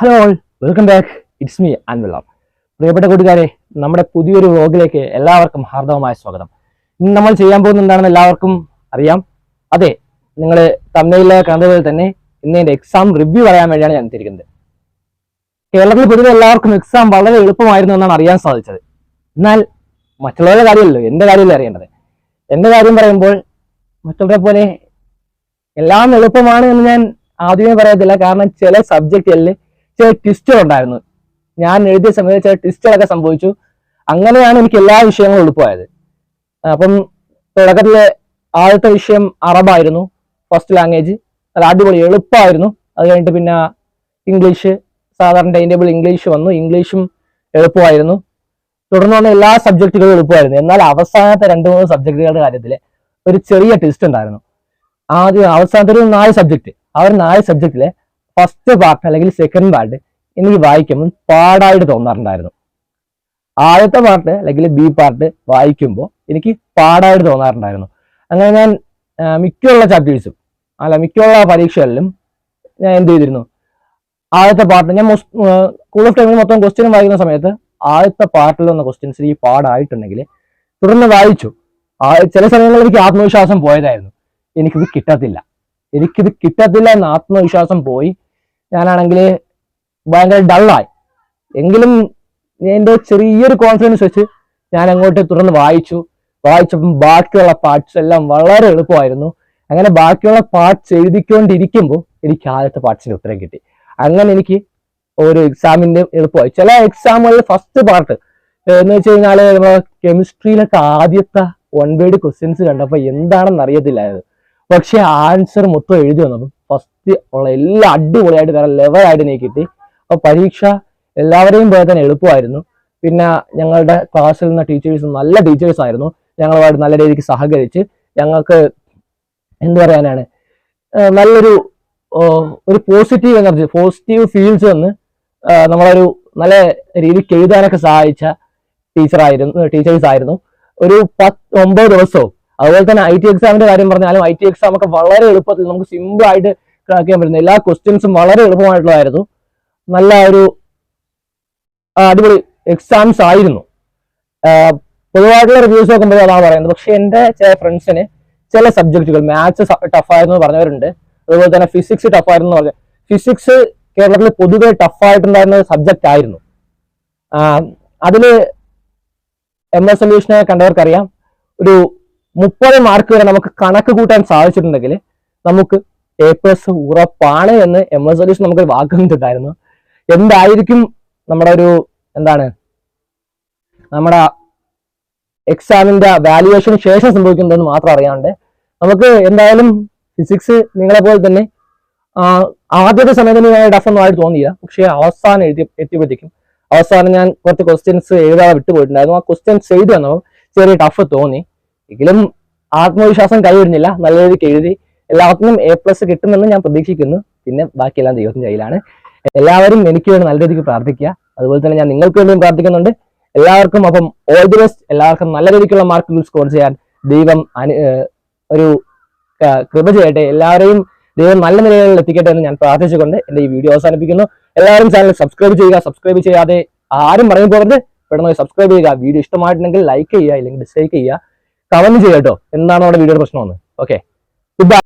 Hello all welcome back it's me അൻവിലാം പ്രിയപ്പെട്ട കൂട്ടുകാരെ നമ്മുടെ പുതിയൊരു വ്ലോഗിലേക്ക് എല്ലാവർക്കും ഹാർദവമായ സ്വാഗതം. ഇന്ന് നമ്മൾ ചെയ്യാൻ പോകുന്ന എന്താണെന്ന് എല്ലാവർക്കും അറിയാം. അതെ നിങ്ങൾ തമിഴിലെ കണ്ടതുപോലെ തന്നെ ഇന്ന് എന്റെ എക്സാം റിവ്യൂ പറയാൻ വേണ്ടിയാണ് ഞാൻ എത്തിയിരിക്കുന്നത് കേരളത്തിൽ പൊതുവെ എല്ലാവർക്കും എക്സാം വളരെ എളുപ്പമായിരുന്നു എന്നാണ് അറിയാൻ സാധിച്ചത്. എന്നാൽ മറ്റുള്ളവരുടെ കാര്യമല്ലോ എന്റെ കാര്യമല്ലേ അറിയേണ്ടത്? എന്റെ കാര്യം പറയുമ്പോൾ മറ്റുള്ളവരെ പോലെ എല്ലാം എളുപ്പമാണ് എന്ന് ഞാൻ ആദ്യമേ പറയത്തില്ല. കാരണം ചില സബ്ജക്റ്റുകളിൽ ചില ട്വിസ്റ്റുകൾ ഉണ്ടായിരുന്നു ഞാൻ എഴുതിയ സമയത്ത് ചില ട്വിസ്റ്റുകളൊക്കെ സംഭവിച്ചു. അങ്ങനെയാണ് എനിക്ക് എല്ലാ വിഷയങ്ങളും എളുപ്പമായത് അപ്പം തുടക്കത്തിലെ ആദ്യത്തെ വിഷയം അറബായിരുന്നു ഫസ്റ്റ് ലാംഗ്വേജ് അത് അടിപൊളി എളുപ്പമായിരുന്നു അത് കഴിഞ്ഞിട്ട് പിന്നെ ഇംഗ്ലീഷ് സാധാരണ ടൈം ടേബിൾ ഇംഗ്ലീഷ് വന്നു. ഇംഗ്ലീഷും എളുപ്പമായിരുന്നു. തുടർന്ന് വന്ന എല്ലാ സബ്ജക്റ്റുകളും എളുപ്പമായിരുന്നു. എന്നാൽ അവസാനത്തെ രണ്ട് മൂന്ന് സബ്ജക്റ്റുകളുടെ കാര്യത്തിൽ ഒരു ചെറിയ ട്വിസ്റ്റ് ഉണ്ടായിരുന്നു. ആദ്യം അവസാനത്തെ ഒരു നാല് സബ്ജക്റ്റ് ആ ഒരു നാല് സബ്ജക്റ്റിലെ ഫസ്റ്റ് പാർട്ട് അല്ലെങ്കിൽ സെക്കൻഡ് പാർട്ട് എനിക്ക് വായിക്കുമ്പോൾ പാടായിട്ട് തോന്നാറുണ്ടായിരുന്നു. ആദ്യത്തെ പാർട്ട് അല്ലെങ്കിൽ ബി പാർട്ട് വായിക്കുമ്പോൾ എനിക്ക് പാടായിട്ട് തോന്നാറുണ്ടായിരുന്നു. അങ്ങനെ ഞാൻ മിക്കുള്ള ചാപ്റ്റേഴ്സും അല്ല മിക്കുള്ള പരീക്ഷകളിലും ഞാൻ എന്ത് ചെയ്തിരുന്നു? ആദ്യത്തെ പാർട്ട് ഞാൻ സ്കൂൾ ഓഫ് ടൈമിൽ മൊത്തം ക്വസ്റ്റ്യൻ വായിക്കുന്ന സമയത്ത് ആദ്യത്തെ പാർട്ടിൽ വന്ന ക്വസ്റ്റ്യൻസ് ഈ പാടായിട്ടുണ്ടെങ്കിൽ തുടർന്ന് വായിച്ചു. ചില സമയങ്ങളിൽ എനിക്ക് ആത്മവിശ്വാസം പോയതായിരുന്നു. എനിക്കിത് കിട്ടത്തില്ല. എനിക്കിത് കിട്ടത്തില്ല എന്ന ആത്മവിശ്വാസം പോയി ഞാനാണെങ്കിൽ ഭയങ്കര ഡള്ളായി എങ്കിലും എന്റെ ചെറിയൊരു കോൺഫിഡൻസ് വെച്ച് ഞാൻ അങ്ങോട്ട് തുറന്ന് വായിച്ചു. വായിച്ചപ്പം ബാക്കിയുള്ള പാർട്സ് എല്ലാം വളരെ എളുപ്പമായിരുന്നു. അങ്ങനെ ബാക്കിയുള്ള പാർട്സ് എഴുതിക്കൊണ്ടിരിക്കുമ്പോൾ എനിക്ക് ആദ്യത്തെ പാർട്സിന്റെ ഉത്തരം കിട്ടി. അങ്ങനെ എനിക്ക് ഒരു എക്സാമിന്റെ എളുപ്പമായി. ചില എക്സാമുകളിൽ ഫസ്റ്റ് പാർട്ട് എന്ന് വെച്ച് കഴിഞ്ഞാൽ കെമിസ്ട്രിയിലൊക്കെ ആദ്യത്തെ വൺ വേഡ് ക്വസ്റ്റ്യൻസ് കണ്ടപ്പോൾ എന്താണെന്ന് അറിയത്തില്ലായത് പക്ഷേ ആൻസർ മൊത്തം എഴുതി വന്നപ്പോൾ ഫസ്റ്റ് ഉള്ള എല്ലാം അടിപൊളിയായിട്ട് വേറെ ലെവലായിട്ട് എനിക്ക് കിട്ടി. അപ്പൊ പരീക്ഷ എല്ലാവരെയും പോലെ തന്നെ എളുപ്പമായിരുന്നു. പിന്നെ ഞങ്ങളുടെ ക്ലാസ്സിൽ നിന്ന ടീച്ചേഴ്സ് നല്ല ടീച്ചേഴ്സ് ആയിരുന്നു. ഞങ്ങളുമായിട്ട് നല്ല രീതിക്ക് സഹകരിച്ച് ഞങ്ങൾക്ക് എന്ത് പറയാനാണ് നല്ലൊരു ഒരു പോസിറ്റീവ് എനർജി പോസിറ്റീവ് ഫീൽസ് വന്ന് നമ്മളൊരു നല്ല രീതിക്ക് എഴുതാനൊക്കെ സഹായിച്ച ടീച്ചറായിരുന്നു ടീച്ചേഴ്സ് ആയിരുന്നു. ഒരു പത്ത് ഒമ്പത് ദിവസവും. അതുപോലെ തന്നെ ഐ ടി എക്സാമിന്റെ കാര്യം പറഞ്ഞാലും ഐ ടി എക്സാം ഒക്കെ വളരെ എളുപ്പത്തിൽ നമുക്ക് സിമ്പിൾ ആയിട്ട് ചെയ്യാൻ പറ്റുന്നു എല്ലാ ക്വസ്റ്റ്യൻസും വളരെ എളുപ്പമായിട്ടുള്ളതായിരുന്നു. നല്ല ഒരു അടിപൊളി എക്സാംസ് ആയിരുന്നു. പൊതുവായിട്ടുള്ള റിവ്യൂസ് നോക്കുമ്പോൾ അതാണ് പറയുന്നത്. പക്ഷെ എന്റെ ചില ഫ്രണ്ട്സിന് ചില സബ്ജക്റ്റുകൾ മാത്സ് ടഫായിരുന്നു പറഞ്ഞവരുണ്ട്. അതുപോലെ തന്നെ ഫിസിക്സ് ടഫായിരുന്നു പറഞ്ഞു ഫിസിക്സ് കേരളത്തിൽ പൊതുവെ ടഫായിട്ടുണ്ടായിരുന്ന സബ്ജക്റ്റ് ആയിരുന്നു. അതിൽ എം എസ് സൊല്യൂഷനെ കണ്ടവർക്കറിയാം. ഒരു മുപ്പത് മാർക്ക് വരെ നമുക്ക് കണക്ക് കൂട്ടാൻ സാധിച്ചിട്ടുണ്ടെങ്കിൽ നമുക്ക് പ്ലസ് ഉറപ്പാണ് എന്ന് എം എസ് സതീഷ് നമുക്ക് വാക്ക് തന്നിട്ടുണ്ടായിരുന്നു. എന്തായിരിക്കും നമ്മുടെ ഒരു എന്താണ്? നമ്മുടെ എക്സാമിന്റെ വാല്യുവേഷന് ശേഷം സംഭവിക്കുന്നതെന്ന് മാത്രം അറിയാണ്ട് നമുക്ക് എന്തായാലും ഫിസിക്സ് നിങ്ങളെ പോലെ തന്നെ ആദ്യത്തെ സമയത്ത് ഞാൻ ടഫ് ഒന്നും ആയിട്ട് തോന്നിയില്ല. പക്ഷേ അവസാനം എഴുതി എത്തിയപ്പോഴത്തേക്കും അവസാനം ഞാൻ കുറച്ച് ക്വസ്റ്റ്യൻസ് എഴുതാതെ വിട്ടുപോയിട്ടുണ്ടായിരുന്നു ആ ക്വസ്റ്റ്യൻസ് എഴുതി വന്നപ്പോൾ ചെറിയ ടഫ് തോന്നി. എങ്കിലും ആത്മവിശ്വാസം കൈവിടുന്നില്ല നല്ല രീതിക്ക് എഴുതി. എല്ലാത്തിനും എ പ്ലസ് കിട്ടുമെന്ന് ഞാൻ പ്രതീക്ഷിക്കുന്നു. പിന്നെ ബാക്കിയെല്ലാം ദൈവത്തിന്റെ കയ്യിലാണ്. എല്ലാവരും എനിക്ക് വേണ്ടി നല്ല രീതിക്ക് പ്രാർത്ഥിക്കുക. അതുപോലെ തന്നെ ഞാൻ നിങ്ങൾക്ക് വേണ്ടിയും പ്രാർത്ഥിക്കുന്നുണ്ട്. എല്ലാവർക്കും അപ്പം ഓൾ ദി ബെസ്റ്റ് എല്ലാവർക്കും നല്ല രീതിക്കുള്ള മാർക്കുകൾ സ്കോർ ചെയ്യാൻ ദൈവം അനു ഒരു കൃപ ചെയ്യട്ടെ. എല്ലാവരെയും ദൈവം നല്ല നിലയിൽ എത്തിക്കട്ടെ എന്ന് ഞാൻ പ്രാർത്ഥിച്ചുകൊണ്ട് എന്റെ ഈ വീഡിയോ അവസാനിപ്പിക്കുന്നു. എല്ലാവരും ചാനൽ സബ്സ്ക്രൈബ് ചെയ്യുക. സബ്സ്ക്രൈബ് ചെയ്യാതെ ആരും പറയും പോകരുത്. പെട്ടെന്ന് സബ്സ്ക്രൈബ് ചെയ്യുക. വീഡിയോ ഇഷ്ടമായിട്ടുണ്ടെങ്കിൽ ലൈക്ക് ചെയ്യുക. അല്ലെങ്കിൽ ഡിസ്ലൈക്ക് ചെയ്യുക. കമന്റ് ചെയ്യട്ടോ എന്താണ് നമ്മുടെ വീഡിയോയുടെ പ്രശ്നമെന്ന് ഓക്കെ ഗുഡ് ബൈ